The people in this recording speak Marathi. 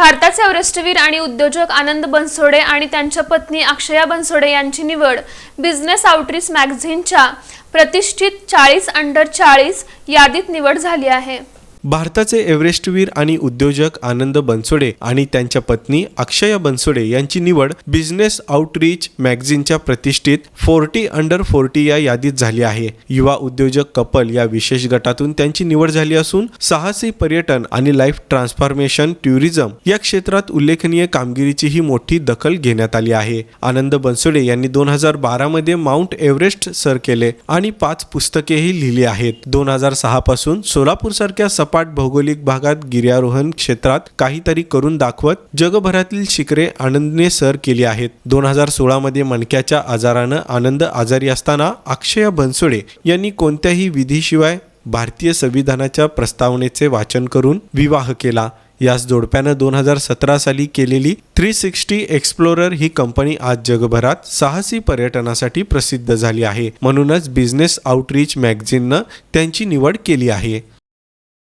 भारताचे एव्हरेस्टवीर आणि उद्योजक आनंद बनसोडे आणि त्यांच्या पत्नी अक्षया बनसोडे यांची निवड बिझनेस आउटरीच मॅगझिनच्या प्रतिष्ठित चाळीस अंडर चाळीस यादीत निवड झाली आहे. भारताचे एव्हरेस्टवीर आणि उद्योजक आनंद बनसोडे आणि त्यांच्या पत्नी अक्षया बनसोडे यांची निवड बिझनेस आउटरीच मॅगझिनच्या प्रतिष्ठित फोर्टी अंडर फोर्टी या यादीत झाली आहे. युवा उद्योजक कपल या विशेष गटातून त्यांची निवड झाली असून साहसी पर्यटन आणि लाईफ ट्रान्सफॉर्मेशन टुरिझम या क्षेत्रात उल्लेखनीय कामगिरीची ही मोठी दखल घेण्यात आली आहे. आनंद बनसोडे यांनी दोन हजार बारा मध्ये माउंट एव्हरेस्ट सर केले आणि पाच पुस्तकेही लिहिली आहेत. दोन हजार सहा पासून सोलापूर सारख्या सपाट भौगोलिक भागात गिर्यारोहण क्षेत्रात काहीतरी करून दाखवत जगभरातील शिखरे आनंदने सर केली आहेत. दोन हजार सोळा मध्ये मणक्याच्या आजारानं आनंद आजारी असताना अक्षया बनसोडे यांनी कोणत्याही विधीशिवाय भारतीय संविधानाच्या प्रस्तावनेचे वाचन करून विवाह केला. याच जोडप्यानं दोन हजार सतरा साली केलेली थ्री सिक्स्टी एक्सप्लोरर ही कंपनी आज जगभरात साहसी पर्यटनासाठी प्रसिद्ध झाली आहे. म्हणूनच बिझनेस आउटरीच मॅगझिननं त्यांची निवड केली आहे.